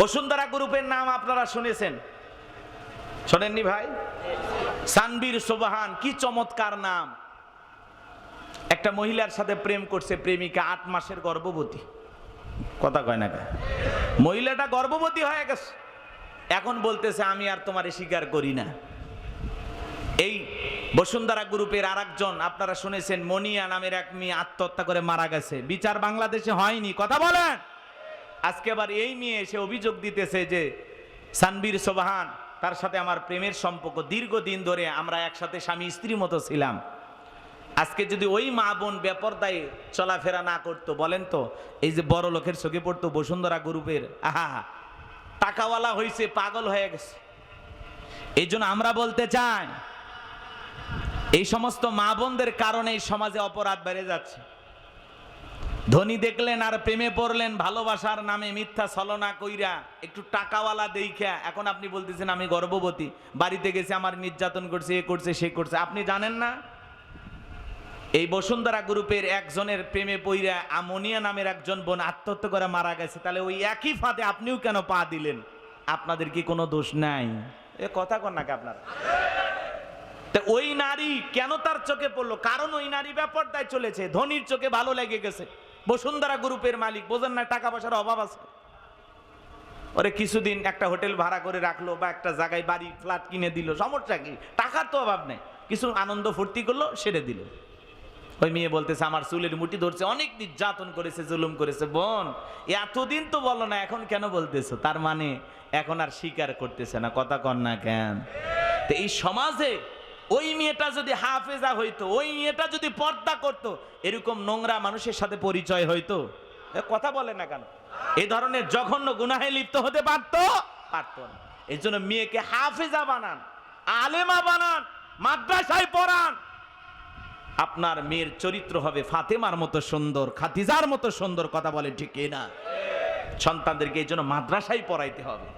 বসুন্ধরা গ্রুপের নাম আপনারা শুনেছেন? শোনেননি ভাই? সানবীর সোবাহান, কি চমৎকার নাম। একটা মহিলার সাথে প্রেম করছে প্রেমিকা, আট মাসের গর্ভবতী। কথা কয় না? মহিলাটা গর্ভবতী হয়ে গেছে। এখন বলতেছে, আমি আর তোমারে স্বীকার করি না। এই বসুন্ধরা গ্রুপের আর আপনারা শুনেছেন, মনিয়া নামের এক মেয়ে আত্মহত্যা করে মারা গেছে। বিচার বাংলাদেশে হয়নি, কথা বলেন। আজকে আবার এই মেয়ে এসে অভিযোগ দিতেছে যে সানবীর সোবাহান, তার সাথে আমার প্রেমের সম্পর্ক। দীর্ঘদিন ধরে আমরা একসাথে স্বামী স্ত্রী মতো ছিলাম। আজকে যদি ওই মা বোন বেপরদায় চলাফেরা না করতো, বলেন তো, এই যে বড় লোকের চোখে পড়তো বসুন্ধরা গ্রুপের, আহা, টাকাওয়ালা হয়েছে পাগল হয়ে গেছে। এই আমরা বলতে চাই, এই সমস্ত মা বোনদের কারণে সমাজে অপরাধ বেড়ে যাচ্ছে। ধনী দেখলেন আর প্রেমে পড়লেন, ভালোবাসার নামে মিথ্যা ছলনা কইরা, একটু টাকাওয়ালা দেইখা, এখন আপনি বলতেছেন আমি গর্ভবতী, বাড়িতে গেছে, আমার নির্যাতন করছে, এ করছে, সে করছে, আপনি জানেন না? এই বসুন্ধরা গ্রুপের একজনের প্রেমে পইরা আমনিয়া নামের একজন বোন আত্মহত্যা করে মারা গেছে, তাহলে ওই একই ফাঁদে আপনিও কেন পা দিলেন? আপনাদের কি কোনো দোষ নাই? এ কথা কন নাকি আপনার? তা ওই নারী কেন তার চোখে পড়ল? কারণ ওই নারী ব্যাপারটায় চলেছে, ধনির চোখে ভালো লেগে গেছে। বসুন্ধরা গ্রুপের মালিক, বোঝেন না টাকা পয়সার অভাব আছে। ওরে কিছুদিন একটা হোটেল ভাড়া করে রাখল বা একটা জায়গায় বাড়ি, ফ্ল্যাট কিনে দিল, সমস্যা কি? টাকার তো অভাব নেই। কিছু আনন্দ ফুর্তি করল, সেরে দিল। ওই মেয়ে বলতেছে, আমার চুলের মুঠি ধরছে, অনেক নির্যাতন করেছে, জুলুম করেছে, বোন। এতদিন তো বলো না, এখন কেন বলতেছো? তার মানে এখন আর স্বীকার করতেছে না। কথা কন না কেন? তো এই সমাজে ওই মেয়েটা যদি হাফেজা হইতো, ওই মেয়েটা যদি পর্দা করত, এরকম নোংরা মানুষের সাথে পরিচয় হইতো। কথা বলে না কেন? এই ধরনের জঘন্য গুনাহে লিপ্ত হতে পারতো? পারতো না। এই জন্য মেয়েকে হাফেজা বানান, আলেমা বানান, মাদ্রাসায় পড়ান। আপনার মেয়ের চরিত্র হবে ফাতেমার মতো সুন্দর খাতিজার মতো সুন্দর, কথা বলে ঠিক না সন্তানদেরকে এই জন্য মাদ্রাসায় পড়াইতে হবে।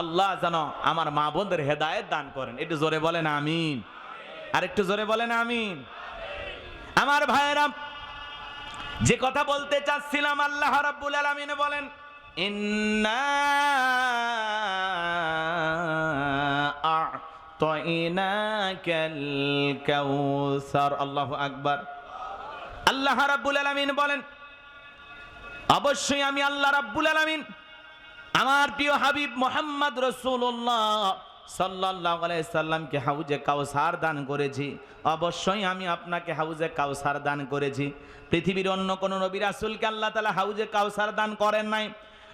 আল্লাহ যেন আমার মা বোনদের হেদায়েত দান করেন। একটু জোরে বলেন আমিন। আর একটু জোরে বলেন আমিন। আমার ভাইয়েরা, যে কথা বলতে চাচ্ছিলাম আল্লাহ রাব্বুল আলামিন বলেন, ইন্না আ'তাইনাকাল কাউসার আল্লাহু আকবার। আল্লাহ রাব্বুল আলামিন বলেন, অবশ্যই আমি আল্লাহ রাব্বুল আলামিন আমার প্রিয় হাবিব মোহাম্মদ রসুল্লাহ সাল্লাহ সাল্লামকে হাউজে কাউসার দান করেছি। অবশ্যই আমি আপনাকে হাউজে কাউসার দান করেছি। পৃথিবীর অন্য কোনো নবী রাসূলকে আল্লাহ তালা হাউজে কাউসার দান করেন নাই।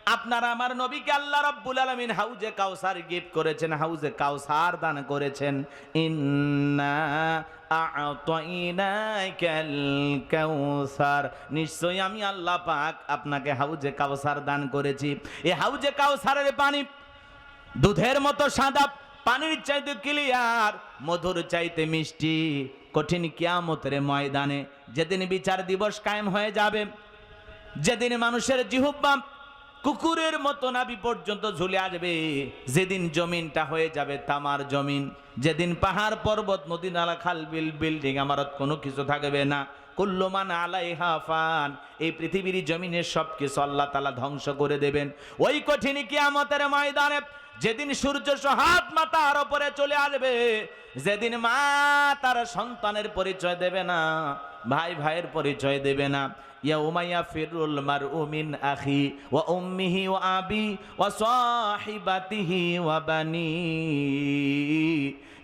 আপনারা আমার নবীকে আল্লাহ রাব্বুল আলামিন হাউজে কাউসার গিফট করেছেন, হাউজে কাউসার দান করেছেন। ইন্না আ'তাইনাকাল কাউসার নিশ্চয়ই আমি আল্লাহ পাক আপনাকে হাউজে কাউসার দান করেছি। এই হাউজে কাউসারের পানি দুধের মতো সাদা, পানির চাইতে ক্লিয়ার, মধুর চাইতে মিষ্টি। কঠিন কিয়ামতের ময়দানে যেদিন বিচার দিবস কায়েম হয়ে যাবে, যেদিন মানুষের জিহুব্বা কুকুরের মতো নাবি পর্যন্ত ঝুলে আসবে। যেদিন জমিনটা হয়ে যাবে তামার জমিন, যেদিন পাহাড়, পর্বত, নদী, নালা, খাল, বিল, বিল্ডিং, আমারত কোনো কিছু থাকবে না। কুল্লমান আলাইহা ফান, এই পৃথিবীর জমিনের সব কিছু আল্লাহ তালা ধ্বংস করে দেবেন। ওই কঠিন কিয়ামতের ময়দানে যেদিন সূর্য সহাত মা তার ওপরে চলে আসবে, যেদিন মা তার সন্তানের পরিচয় দেবে না, ভাই ভাইয়ের পরিচয় দেবে না সাহিবাতিহি ওয়া বানি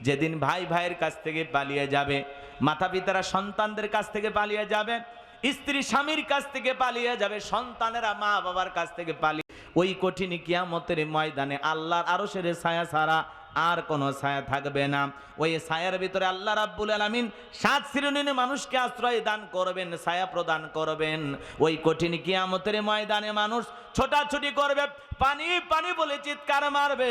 যেদিন ভাই ভাইয়ের কাছ থেকে পালিয়ে যাবে মাতা পিতারা সন্তানদের কাছ থেকে পালিয়ে যাবে, স্ত্রী স্বামীর কাছ থেকে পালিয়ে যাবে, সন্তানেরা মা বাবার কাছ থেকে পালিয়ে ওই কঠিন কিয়ামতের ময়দানে আল্লাহর আরও সেরে ছায়া ছাড়া আর কোনো ছায়া থাকবে না। ওই ছায়ার ভিতরে আল্লাহ রাব্বুল আলামিন সাত শ্রেণির মানুষকে আশ্রয় দান করবেন, ছায়া প্রদান করবেন। ওই কঠিন কিয়ামতের ময়দানে মানুষ ছোটাছুটি করবে, পানি পানি বলে চিৎকার মারবে।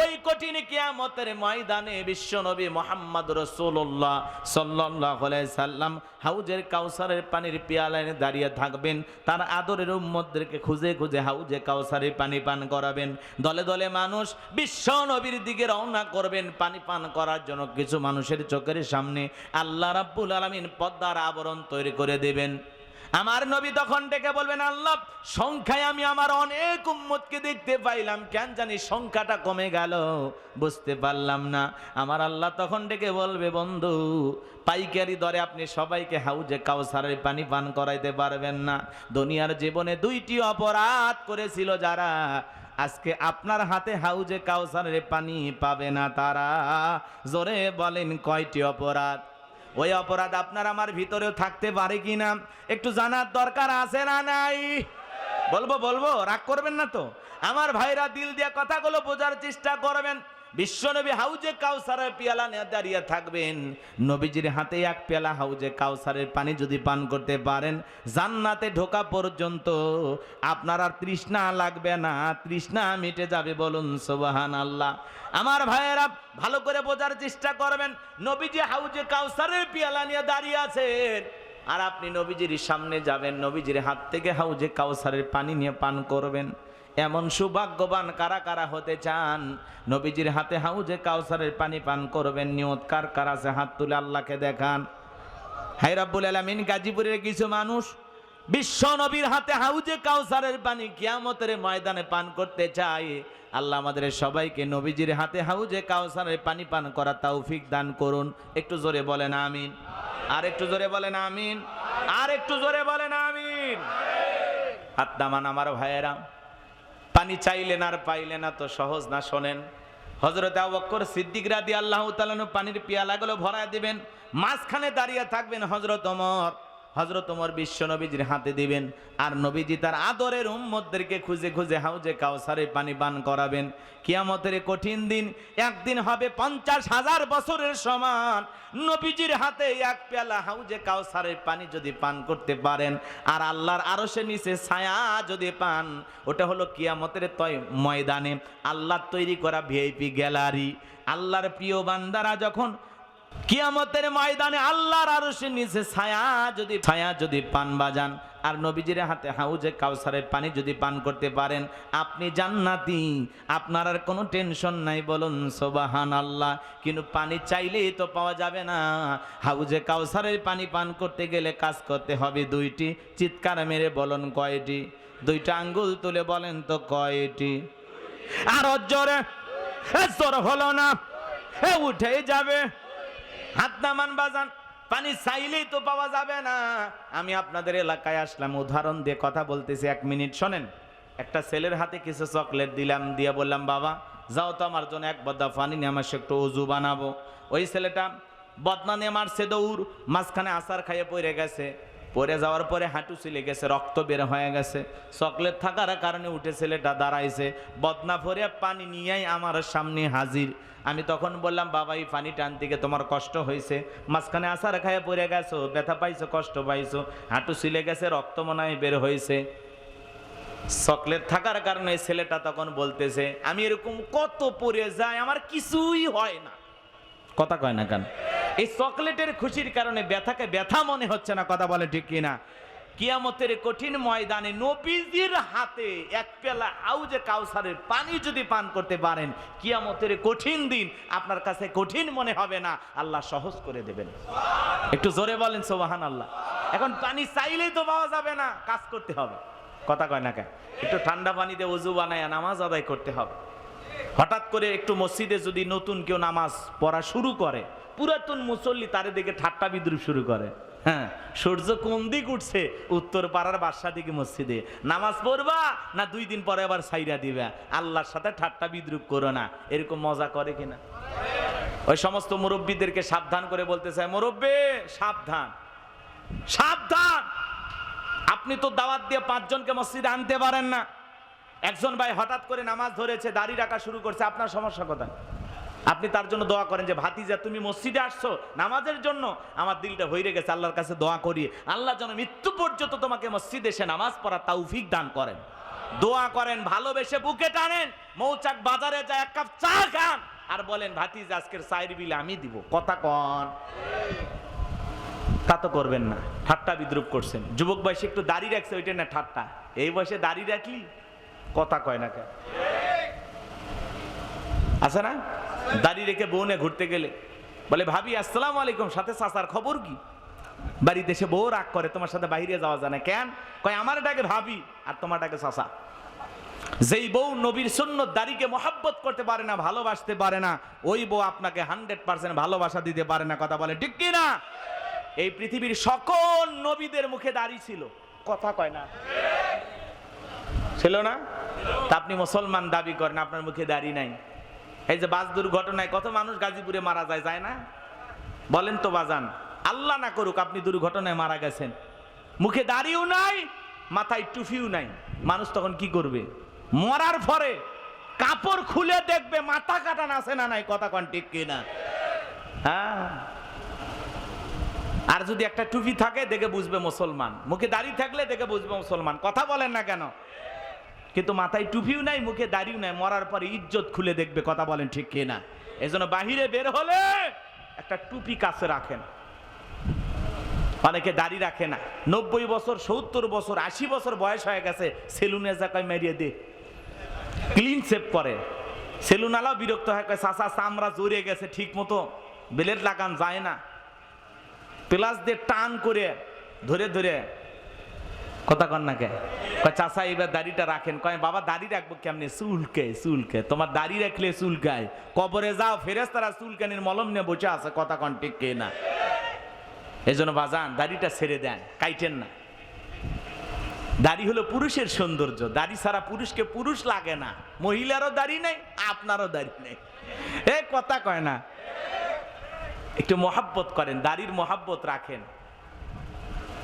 ওই কঠিন কিয়ামতের ময়দানে বিশ্বনবী মোহাম্মদ রসুল্লাহ সাল্লাহ সাল্লাম হাউজের কাউসারের পানির পিয়ালায় দাঁড়িয়ে থাকবেন। তার আদরের উম্মদদেরকে খুঁজে খুঁজে হাউজে কাউসারের পানি পান করাবেন। দলে দলে মানুষ বিশ্ব নবীর দিকে রওনা করবেন পানি পান করার জন্য কিছু মানুষের চোখের সামনে আল্লাহ রাব্বুল আলামিন পদ্মার আবরণ তৈরি করে দেবেন। আমার নবী তখন ডেকে বলবেন, আল্লাহ, সংখ্যায় আমি আমার অনেক উম্মতকে দেখতে পাইলাম, কেন জানি সংখ্যাটা কমে গেল, বুঝতে পারলাম না। আমার আল্লাহ তখন ডেকে বলবে, বন্ধু, পাইকারি দরে আপনি সবাইকে হাউজে কাউসারের পানি পান করাইতে পারবেন না। দুনিয়ার জীবনে দুইটি অপরাধ করেছিল যারা আজকে আপনার হাতে হাউজে কাউসারের পানি পাবে না তারা। জোরে বলেন, কয়টি অপরাধ? ওই অপরাধ আপনার আমার ভিতরেও থাকতে পারে কি না একটু জানার দরকার আছে না নাই? বলব বলব, রাগ করবেন না তো? আমার ভাইরা দিল দিয়ে কথাগুলো বোঝার চেষ্টা করবেন। বিশ্বনবী হাউজে কাউসারের পেয়ালা নিয়ে দাঁড়িয়ে থাকবেন। নবীজির হাতে এক পেয়ালা হাউজে কাউসারের পানি যদি পান করতে পারেন, জান্নাতে ঢোকা পর্যন্ত আপনার আর তৃষ্ণা লাগবে না, তৃষ্ণা মিটে যাবে বলুন সোবাহান আল্লাহ আমার ভাইয়েরা, ভালো করে বোঝার চেষ্টা করবেন, নবীজি হাউজে কাউসারের পেয়ালা নিয়ে দাঁড়িয়ে আছেন। আর আপনি নবীজির সামনে যাবেন, নবীজির হাত থেকে হাউজে কাউসারের পানি নিয়ে পান করবেন। এমন সৌভাগ্যবান কারা কারা হতে চান? নবীজির হাতে হাউজে কাউসারের পানি পান করবেন, নিয়ত কার কার আছে হাত তুলে আল্লাহকে দেখান। হাই রাব্বুল আলামিন, গাজীপুরের কিছু মানুষ বিশ্ব নবীর হাতে হাউজে কাউসারের পানি কিয়ামতের ময়দানে পান করতে চায়। আল্লাহ আমাদের সবাইকে নবীজির হাতে হাউজে কাউসারের পানি পান করা তৌফিক দান করুন। একটু জোরে বলেন আমিন। আর একটু জোরে বলেন আমিন। আর একটু জোরে বলেন আমিন। হাত দামান আমার ভাইয়েরা। পানি চাইলেন আর পাইলেন না তো সহজ না শোনেন। হজরত আবক্কর সিদ্দিক রাদি আল্লাহ তালানু পানির পিয়ালাগুলো ভরা দিবেন, মাঝখানে দাঁড়িয়ে থাকবেন হজরত ওমর। হজরত ওমর বিশ্ব নবীজির হাতে দিবেন আর নবীজি তার আদরের উম্মতদেরকে খুঁজে খুঁজে হাউজে কাউসারে পানি পান করাবেন। কিয়ামতের কঠিন দিন, একদিন হবে পঞ্চাশ হাজার বছরের সমান। নবীজির হাতে এক পেয়ালা হাউজে কাউসারের পানি যদি পান করতে পারেন, আর আল্লাহর আরও সে নিচে ছায়া যদি পান, ওটা হলো কিয়ামতের তয় ময়দানে। আল্লাহর তৈরি করা ভিআইপি গ্যালারি। আল্লাহর প্রিয় বান্দারা যখন কিয়ামতের ময়দানে আল্লাহর আরও সে নিচে ছায়া যদি ছায়া যদি পান বাজান, আর নবীজির হাতে হাউজে কাউসারের পানি যদি পান করতে পারেন, আপনি জান্নাতি। আপনার আর কোনো টেনশন নাই, বলুন সোবাহান আল্লাহ কিন্তু পানি চাইলেই তো পাওয়া যাবে না। হাউজে কাউসারের পানি পান করতে গেলে কাজ করতে হবে দুইটি। চিৎকার মেরে বলুন কয়টি? দুইটা আঙ্গুল তুলে বলেন তো কয়টি? আর জোরে জোর হলো না, এ উঠে যাবে। হাত নামান বাজান, পানি চাইলেই তো পাওয়া যাবে না। আমি আপনাদের এলাকায় আসলাম, উদাহরণ দিয়ে কথা বলতেছি, এক মিনিট শোনেন। একটা ছেলের হাতে কিছু চকলেট দিলাম, দিয়ে বললাম, বাবা, যাও তো আমার জন্য এক বদা পানি নিয়ে আমার সে একটু উজু বানাবো। ওই ছেলেটা বদনা নেমার মারছে দৌড়, মাঝখানে আসার খাইয়ে পড়ে গেছে। পড়ে যাওয়ার পরে হাঁটু ছিলে গেছে, রক্ত বের হয়ে গেছে। চকলেট থাকার কারণে উঠে ছেলেটা দাঁড়াইছে। বদনা ভরে পানি নিয়েই আমার সামনে হাজির। আমি তখন বললাম, বাবা, এই পানি থেকে তোমার কষ্ট হয়েছে। মাঝখানে আসার খায়ে পড়ে গেছো, ব্যথা পাইছো, কষ্ট পাইছো। হাঁটু ছিলে গেছে, রক্ত মনে বের হয়েছে। চকলেট থাকার কারণে ছেলেটা তখন বলতেছে, আমি এরকম কত পড়ে যাই, আমার কিছুই হয় না। কথা কয় না কেন? এই চকলেটের খুশির কারণে ব্যথাকে ব্যথা মনে হচ্ছে না, কথা বলে ঠিক কিনা? কিয়ামতের কঠিন ময়দানে নবীজির হাতে এক পেলা আউজে কাউসারের পানি যদি পান করতে পারেন, কিয়ামতের কঠিন দিন আপনার কাছে কঠিন মনে হবে না, আল্লাহ সহজ করে দেবেন। একটু জোরে বলেন সোবাহান আল্লাহ এখন পানি চাইলেই তো পাওয়া যাবে না, কাজ করতে হবে। কথা কয় না কেন? একটু ঠান্ডা পানিতে অজু বানায় নামাজ আদায় করতে হবে। হঠাৎ করে একটু মসজিদে যদি নতুন কেউ নামাজ পড়া শুরু করে পুরাতন মুসল্লি তার দিকে ঠাট্টা বিদ্রুপ শুরু করে। হ্যাঁ সূর্য কোন দিক উঠছে? উত্তর পাড়ার বাসা দিকে মসজিদে। নামাজ পড়বা না দুই দিন পরে আবার সাইরা দিবা? আল্লাহর সাথে ঠাট্টা বিদ্রুপ করো না। এরকম মজা করে কিনা? ওই সমস্ত মুরব্বীদেরকে সাবধান করে বলতে চায় মুরব্বী, সাবধান। সাবধান! আপনি তো দাওয়াত দিয়ে পাঁচজনকে মসজিদে আনতে পারেন না। একজন ভাই হঠাৎ করে নামাজ ধরেছে, দাড়ি রাখা শুরু করছে। আপনার সমস্যা কোথায়? আপনি তার জন্য দোয়া করেন যে, ভাতিজা, তুমি মসজিদে আসছো, নামাজের জন্য? আমার দিলটা হইরে গেছে, আল্লাহর কাছে দোয়া করি। আল্লাহ যেন মৃত্যু পর্যন্ত তোমাকে মসজিদে এসে নামাজ পড়া তৌফিক দান করেন। দোয়া করেন, ভালোবেসে বুকে টানেন, মৌচাক বাজারে যায়, এক কাপ চা খান, আর বলেন, ভাতিজ, আজকের চায়ের বিল আমি দিব। কথা কন। তা তো করবেন না, ঠাট্টা বিদ্রুপ করছেন। যুবক বয়সে একটু দাড়ি রাখছে, ওইটা না ঠাট্টা। এই বয়সে দাড়ি রাখলি? কথা কয় না কেন? আছে না? দাড়ি রেখে বউনে ঘুরতে গেলে। বলে, ভাবি, আসসালাম আলাইকুম, সাথে চাচার খবর কি? বাড়িতে এসে বউ রাগ করে, তোমার সাথে বাইরে যাওয়া যায় না, কেন? কয়, আমার ডাকে ভাবি আর তোমার ডাকে চাষা যেই বউ নবীর সুন্নত দাড়িকে মহাব্বত করতে পারে না, ভালোবাসতে পারে না, ওই বউ আপনাকে হান্ড্রেড পার্সেন্ট ভালোবাসা দিতে পারে না, কথা বলে, ঠিক কি না এই পৃথিবীর সকল নবীদের মুখে দাড়ি ছিল। কথা কয় না। ছিল না? তা আপনি মুসলমান দাবি করেন, আপনার মুখে দাড়ি নাই। এই যে বাস দুর্ঘটনায় কত মানুষ গাজীপুরে মারা যায় যায় না? বলেন তো বাজান, আল্লাহ না করুক আপনি দুর্ঘটনায় মারা গেছেন। মুখে দাড়িও নাই, মাথায় টুফিও নাই। মানুষ তখন কি করবে? মরার পরে কাপড় খুলে দেখবে মাথা কাটা আছে না নাই, কথা কন ঠিক কিনা? হ্যাঁ। আর যদি একটা টুপি থাকে, দেখে বুঝবে মুসলমান। মুখে দাড়ি থাকলে দেখে বুঝবে মুসলমান। কথা বলেন না কেন? কিন্তু মাথায় টুপিও নাই, মুখে দাড়িও নাই, মরার পরে ইজ্জত খুলে দেখবে কথা বলেন ঠিক কি না এই জন্য বাহিরে বের হলে একটা টুপি কাছে রাখেন। অনেকে দাড়ি রাখে না। নব্বই বছর, সত্তর বছর, আশি বছর বয়স হয়ে গেছে, সেলুনে জাকায় মেরিয়ে দে। ক্লিন সেভ করে সেলুনালাও বিরক্ত হয় কয় চাষা চামড়া জড়িয়ে গেছে ঠিক মতো ব্লেড লাগান যায় না। প্লাস দিয়ে টান করে ধরে ধরে কথা কন না কে? চাষা এবার দাড়িটা রাখেন। কয়, বাবা, দাড়ি রাখব কেমনি? চুলকে চুলকে তোমার দাড়ি রাখলে চুলকায় কবরে যাও ফেরেস তারা চুলকানির মলম নিয়ে বসে আছে। কথা কন ঠিক কে না? এই জন্য বাজান, দাড়িটা ছেড়ে দেন, কাইটেন না। দাড়ি হলো পুরুষের সৌন্দর্য। দাড়ি ছাড়া পুরুষকে পুরুষ লাগে না। মহিলারও দাড়ি নেই, আপনারও দাড়ি নেই। এ, কথা কয় না। একটু মহাব্বত করেন, দাড়ির মহাব্বত রাখেন।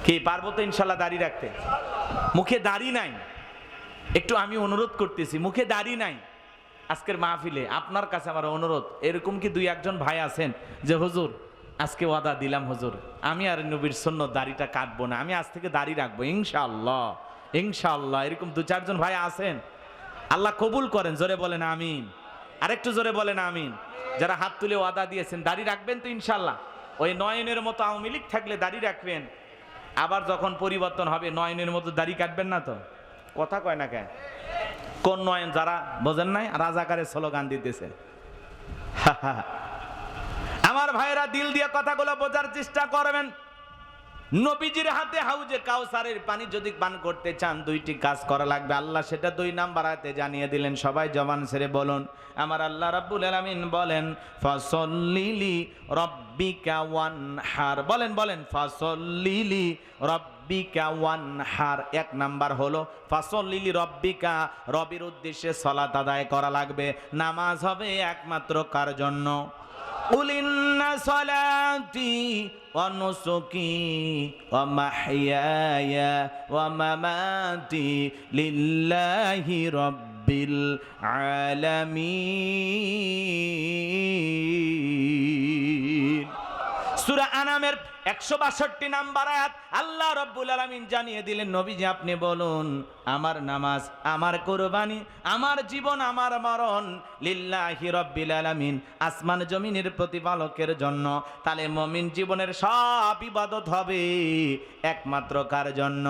কি, পারব তো ইনশাল্লাহ দাড়ি রাখতে? মুখে দাড়ি নাই। একটু আমি অনুরোধ করতেছি, মুখে দাড়ি নাই। আজকের মাহফিলে আপনার কাছে আমার অনুরোধ, এরকম কি দুই একজন ভাই আছেন যে, হুজুর, আজকে ওয়াদা দিলাম হুজুর, আমি আর নবীর সন্ন্য দাড়িটা কাটবো না, আমি আজ থেকে দাড়ি রাখব, ইনশাআল্লাহ ইনশাআল্লাহ। এরকম দু চারজন ভাই আছেন। আল্লাহ কবুল করেন, জোরে বলেন আমিন। আরেকটু জোরে বলেন আমিন। যারা হাত তুলে ওয়াদা দিয়েছেন, দাড়ি রাখবেন তো ইনশাল্লাহ ওই নয়নের মতো আওয়ামী লীগ থাকলে দাড়ি রাখবেন। আবার যখন পরিবর্তন হবে নয়নের মতো দাড়ি কাটবেন না তো? কথা কয় না কে কোন নয়ন যারা বোঝেন নাই? রাজাকারের স্লোগান দিতেছে। আমার ভাইরা দিল দিয়ে কথাগুলো বোঝার চেষ্টা করবেন। নবীজির হাতে হাউজে কাউসারের পানি যদি পান করতে চান, দুইটি কাজ করা লাগবে। আল্লাহ সেটা দুই নাম্বার হাতে জানিয়ে দিলেন, সবাই জবান ছেড়ে বলুন। আমার আল্লাহ রাব্বুল আলামিন বলেন, ফসল্লিলি রব্বিকা ওয়ানহার। বলেন বলেন, ফসল্লিলি রব্বিকা ওয়ানহার। এক নাম্বার হলো, ফসল্লিলি রব্বিকা, রবির উদ্দেশ্যে সলাত আদায় করা লাগবে। নামাজ হবে একমাত্র কার জন্য? قل إن صلاتي ونسكي ومحياي ومماتي لله رب العالمين سورة أنامر একশো বাষট্টি নাম্বার আয়াত আল্লাহ রব্বুল আলমিন জানিয়ে দিলেন, নবীজি আপনি বলুন, আমার নামাজ, আমার কোরবানি, আমার জীবন, আমার মরণ লিল্লাহি রব্বিল আলমিন, আসমান জমিনের প্রতিপালকের জন্য। তাহলে মমিন জীবনের সব ইবাদত হবে একমাত্র কার জন্য?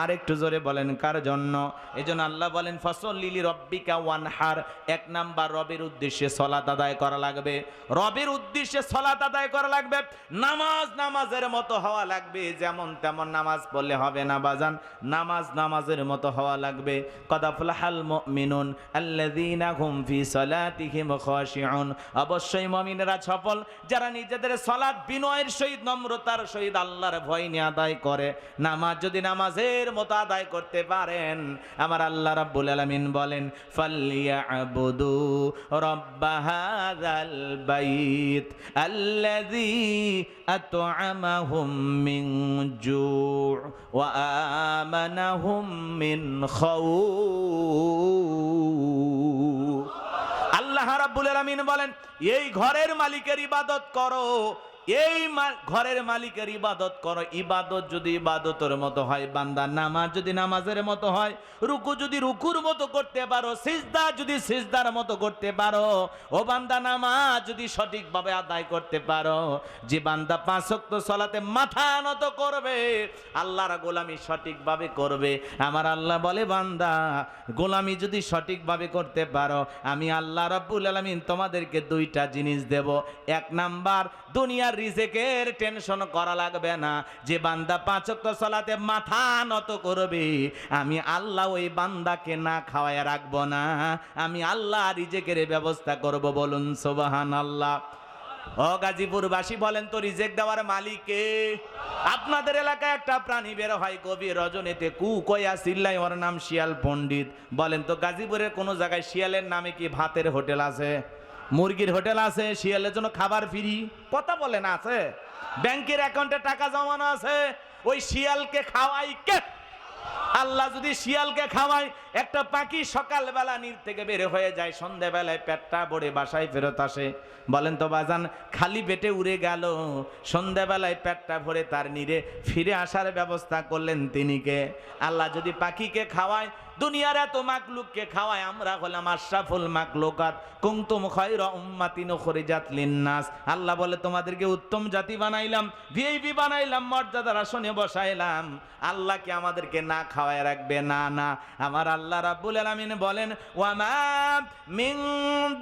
আর একটু জোরে বলেন, কার জন্য? এই জন্য আল্লাহ বলেন ফসল লিলি রব্বিকা ওয়ানহার। এক নাম্বার রবের উদ্দেশ্যে সলাত আদায় করা লাগবে। রবের উদ্দেশ্যে সলাত আদায় করা লাগবে। নামাজ নামাজের মতো হওয়া লাগবে, যেমন তেমন নামাজ পড়লে হবে না বাজান। নামাজ নামাজের মতো হওয়া লাগবে। কদাফুলাহাল মুমিনুন আল্লাযীনা হুম ফি সালাতিহিম খাশিউন। অবশ্যই মুমিনেরা সফল, যারা নিজেদের সালাত বিনয়ের সহিত, নম্রতার সহিত আল্লাহর ভয় নিয়ে আদায় করে। নামাজ যদি নামাজের মতো আদায় করতে পারেন। আমার আল্লাহ রাব্বুল আলামিন বলেন, ফালিয়াবুদু রব্ব হাযাল বাইত আল্লাযী আত'আমাহুম মিন জু' ওয়া আমানাহুম মিন খাউফ আল্লাহ রাব্বুল আলামিন বলেন, এই ঘরের মালিকের ইবাদত করো এই ঘরের মালিকের ইবাদত করো। ইবাদত যদি ইবাদতের মতো হয়, বান্দা, নামাজ যদি নামাজের মতো হয়, রুকু যদি রুকুর মতো করতে পারো, সিজদা যদি সিজদার মতো করতে পারো, ও বান্দা, নামাজ যদি সঠিকভাবে আদায় করতে পারো, যে বান্দা পাঁচ ওয়াক্ত সলাতে মাথা নত করবে, আল্লাহর গোলামি সঠিকভাবে করবে। আমার আল্লাহ বলে, বান্দা, গোলামি যদি সঠিকভাবে করতে পারো, আমি আল্লাহ রাব্বুল আলামিন তোমাদেরকে দুইটা জিনিস দেব। এক নাম্বার, দুনিয়ার রিজেকের টেনশন করা লাগবে না। যে বান্দা পাঁচক্ত সলাতে মাথা নত করবে, আমি আল্লাহ ওই বান্দাকে না খাওয়ায় রাখব না। আমি আল্লাহ রিজেকের ব্যবস্থা করব বলুন সোবাহান আল্লাহ ও গাজীপুরবাসী, বলেন তো রিজেক দেওয়ার মালিকে আপনাদের এলাকায় একটা প্রাণী বের হয় কবি রজনীতে কু কয়া সিল্লাই, ওর নাম শিয়াল পণ্ডিত। বলেন তো গাজীপুরের কোনো জায়গায় শিয়ালের নামে কি ভাতের হোটেল আছে? মুরগির হোটেল আছে, শিয়ালের জন্য খাবার ফ্রি। কথা বলেন আছে? ব্যাংকের অ্যাকাউন্টে টাকা জমানো আছে, ওই শিয়ালকে খাওয়াই কে আল্লাহ যদি শিয়ালকে খাওয়ায়, একটা পাখি সকালবেলা নীর থেকে বের হয়ে যায়, সন্ধেবেলায় পেটটা ভরে বাসায় ফেরত আসে। বলেন তো বাজান, খালি পেটে উড়ে গেল, সন্ধেবেলায় পেটটা ভরে তার নীরে ফিরে আসার ব্যবস্থা করলেন তিনিকে আল্লাহ যদি পাখিকে খাওয়ায় দুনিয়ার এত মাকলুককে খাওয়ায় আমরা হলাম আশরাফুল মাকলুকাত। কুমতুম খয়রা উম্মাতিন উখরিজাত লিন্নাস। আল্লাহ বলে, তোমাদেরকে উত্তম জাতি বানাইলাম ভিআইপি বানাইলাম, মর্যাদার আসনে বসাইলাম। আল্লাহ কি আমাদেরকে না খাওয়ায় রাখবে? না না। আমার আল্লাহ রাব্বুল আলামিন বলেন, ওয়ামা মিন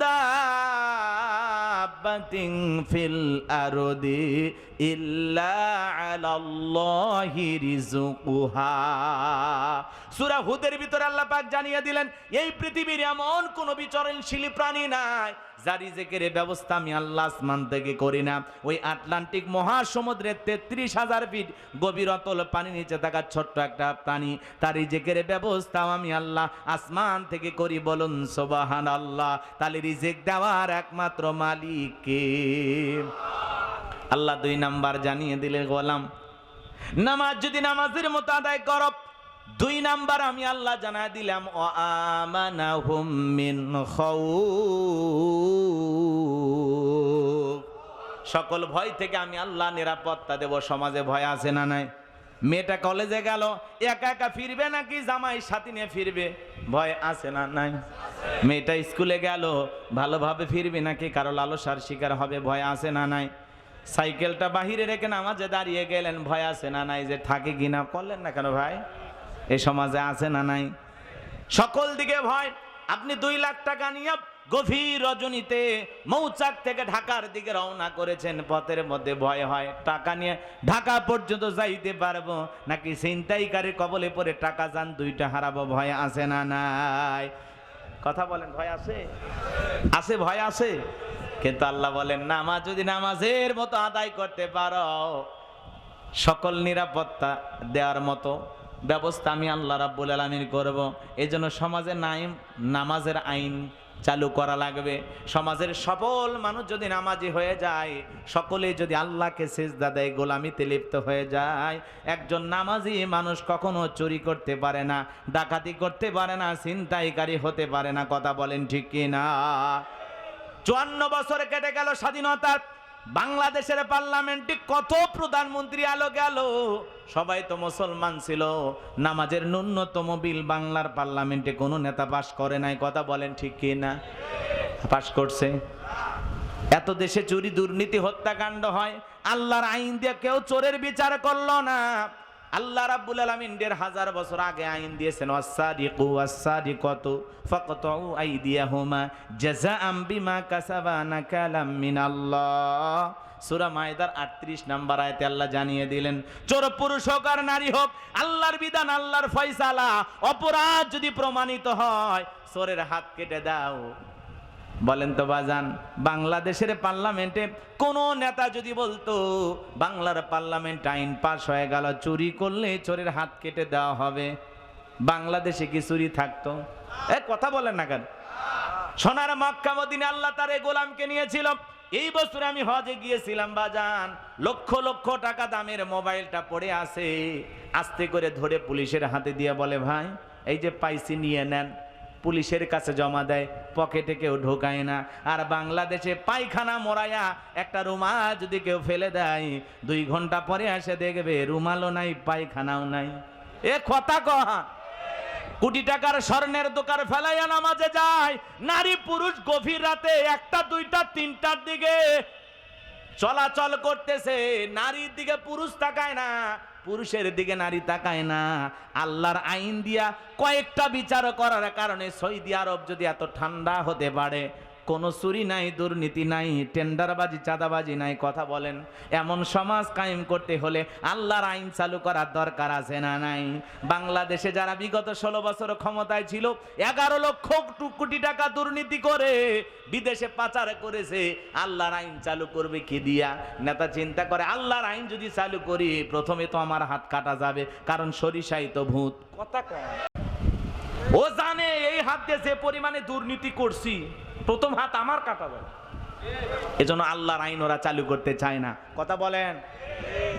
দাব্বাতিন ফিল আরদি ইল্লা আলাল্লাহি রিজকুহা সূরা হুদের ভিতরে আল্লাহ পাক জানিয়ে দিলেন, এই পৃথিবীর এমন কোন বিচরণশীল প্রাণী নাই যার রিজেকের ব্যবস্থা আমি আল্লাহ আসমান থেকে করি না। ওই আটলান্টিক মহাসমুদ্রের তেত্রিশ হাজার ফিট গভীর অতল পানি নিচে থাকা ছোট্ট একটা প্রাণী তার রিজেকের ব্যবস্থাও আমি আল্লাহ আসমান থেকে করি বলুন সোবাহান আল্লাহ তাহলে রিজেক দেওয়ার একমাত্র মালিককে আল্লাহ দুই নাম্বার জানিয়ে দিলে গোলাম, নামাজ যদি নামাজের মতো আদায় করো দুই নাম্বার আমি আল্লাহ জানা দিলাম, ও আমানাহুম মিন সকল ভয় থেকে আমি আল্লাহ নিরাপত্তা দেব, সমাজে ভয় আছে না নাই? মেয়েটা কলেজে গেল, একা একা ফিরবে নাকি জামাই সাথী নিয়ে ফিরবে? ভয় আছে না নাই? মেয়েটা স্কুলে গেল, ভালোভাবে ফিরবে নাকি? কারও লালসার শিকার হবে, ভয় আছে না নাই? সাইকেলটা বাহিরে রেখে নামাজে দাঁড়িয়ে গেলেন, ভয় আছে না নাই যে থাকে কিনা? করলেন না কেন ভাই? এ সমাজে আছে না নাই? সকল দিকে ভয়। আপনি দুই লাখ টাকা নিয়ে গভীর রজনীতে মৌচাক থেকে ঢাকার দিকে রওনা করেছেন। পথের মধ্যে ভয় হয়। টাকা নিয়ে ঢাকা পর্যন্ত যাইতে পারব। নাকি ছিনতাইকারীর কবলে পরে টাকা যান, দুইটা হারাবো। ভয় আছে না নাই? কথা বলেন, ভয় আছে? আছে, ভয় আছে? কিন্তু আল্লাহ বলেন, নামাজ যদি নামাজের মতো আদায় করতে পারো, সকল নিরাপত্তা দেওয়ার মতো ব্যবস্থা আমি আল্লাহ রাব্বুল আলমিন করব। এই জন্য সমাজে নাইম, নামাজের আইন চালু করা লাগবে। সমাজের সকল মানুষ যদি নামাজি হয়ে যায় সকলে যদি আল্লাহকে সেজদা দেয়, গোলামিতে লিপ্ত হয়ে যায়, একজন নামাজি মানুষ কখনো চুরি করতে পারে না, ডাকাতি করতে পারে না, ছিনতাইকারী হতে পারে না, কথা বলেন ঠিক কি না চুয়ান্ন বছর কেটে গেল স্বাধীনতার বাংলাদেশের পার্লামেন্টে কত প্রধানমন্ত্রী আলো গেল? সবাই তো মুসলমান ছিল। নামাজের ন্যূনতম বিল বাংলার পার্লামেন্টে কোনো নেতা পাশ করে নাই। কথা বলেন ঠিক কি না? পাশ করছে। এত দেশে চুরি দুর্নীতি হত্যাকাণ্ড হয়। আল্লাহর আইন দিয়ে কেউ চোরের বিচার করল না। আল্লাহ রাব্বুল আলামিন দেড় হাজার বছর আগে আইন দিয়েছেন ওয়াসাদিকু ওয়াসাদিকাতু ফাকতাউ আইদিয়াহুমা জাযাআম বিমা কাসাবা নাকালাম মিনাল্লাহ। সূরা মায়দার 38 নাম্বার আয়াতে আল্লাহ জানিয়ে দিলেন, চোর, পুরুষ হোক আর নারী হোক, আল্লাহর বিধান, আল্লাহর ফয়সালা, অপরাধ যদি প্রমাণিত হয়, চোরের হাত কেটে দাও। বলেন তো বাজান, বাংলাদেশের পার্লামেন্টে কোন নেতা যদি বলতো, বাংলার পার্লামেন্ট আইন পাশ হয়ে গেল, চুরি করলে চোরের হাত কেটে দেওয়া হবে, বাংলাদেশে কি চুরি থাকতো? এ, কথা বলেন না কেন? সোনার মক্কা মদিনে আল্লাহ তার গোলামকে নিয়েছিল। এই বছর আমি হজে গিয়েছিলাম বাজান, লক্ষ লক্ষ টাকা দামের মোবাইলটা পড়ে আছে, আস্তে করে ধরে পুলিশের হাতে দিয়ে বলে, ভাই, এই যে পাইছি, নিয়ে নেন। পুলিশের কাছে জমা দেয়, পকেটে কেউ ঢোকায় না। আর বাংলাদেশে পায়খানা মরায়া একটা রুমাল যদি কেউ ফেলে দেয়, দুই ঘণ্টা পরে এসে দেখবে রুমালও নাই, পায়খানাও নাই। এ কথা কহা। কোটি টাকার স্বর্ণের দোকান ফেলাইয়া নামাজে যায়, নারী পুরুষ গভীর রাতে একটা, দুইটা, তিনটার দিকে চলাচল করতেছে, নারীর দিকে পুরুষ তাকায় না। পুরুষের দিকে নারী তাকায় না। আল্লাহর আইন দিয়া কয়েকটা বিচার করার কারণে সৌদি আরব যদি এত ঠান্ডা হতে পারে কোনো চুরি নাই, দুর্নীতি নাই, টেন্ডারবাজি, চাঁদাবাজি নাই, কথা বলেন। এমন সমাজ কায়েম করতে হলে আল্লাহর আইন চালু করার দরকার আছে না নাই? বাংলাদেশে যারা বিগত ষোলো বছর ক্ষমতায় ছিল, এগারো লক্ষ কোটি টাকা দুর্নীতি করে বিদেশে পাচার করেছে, আল্লাহর আইন চালু করবে কি দিয়া? নেতা চিন্তা করে, আল্লাহর আইন যদি চালু করি, প্রথমে তো আমার হাত কাটা যাবে, কারণ সরিষাই তো ভূত। কথা ও জানে, এই হাত দিয়ে যে পরিমাণে দুর্নীতি করছি প্রথম হাত আমার কাটা যাবে এজন্য আল্লাহর আইন ওরা চালু করতে চায় না। কথা বলেন?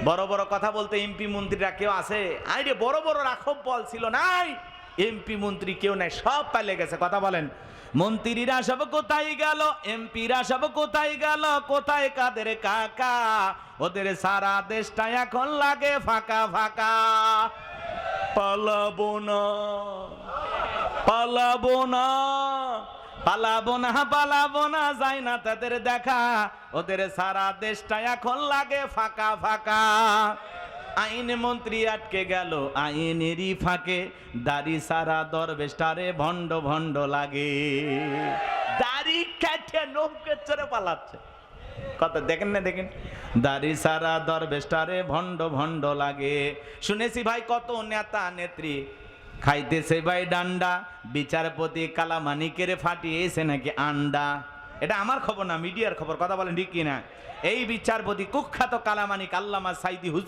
বড় বড় কথা বলতে এমপি মন্ত্রীরা কেউ আছে? আরে বড় বড় রাখব বল ছিল, নাই। এমপি মন্ত্রী কেউ নাই, সব পালে গেছে। কথা বলেন? মন্ত্রীরা সব কোথায় গেল? এমপিরা সব কোথায় গেল? কোথায় কাদের কাকা? ওদের সারা দেশটা এখন লাগে ফাঁকা ফাঁকা। পালাবো না পালাবো না। পালাবো না পালাবো না, যায় না তাদের দেখা। ওদের সারা দেশটা এখন লাগে ফাঁকা ফাঁকা। আইন মন্ত্রী আটকে গেল, আইনেরই ফাঁকে। দাড়ি সারা দরবেশটারে ভণ্ড ভণ্ড লাগে। দাড়ি কেটে নৌকে চড়ে পালাচ্ছে। কত, দেখেন না, দেখেন। দাড়ি সারা দরবেশটারে ভণ্ড ভণ্ড লাগে। শুনেছি ভাই, কত নেতা, নেত্রী খাইতেছে ভাই ডান্ডা। বিচারপতি কালামানিকের ফাটিয়েছে নাকি আন্ডা? এটা আমার খবর না, মিডিয়ার খবর, কথা বলেন ঠিক কিনা? এই বিচারপতি কুখ্যাত কালামানিক আল্লামা সাইদি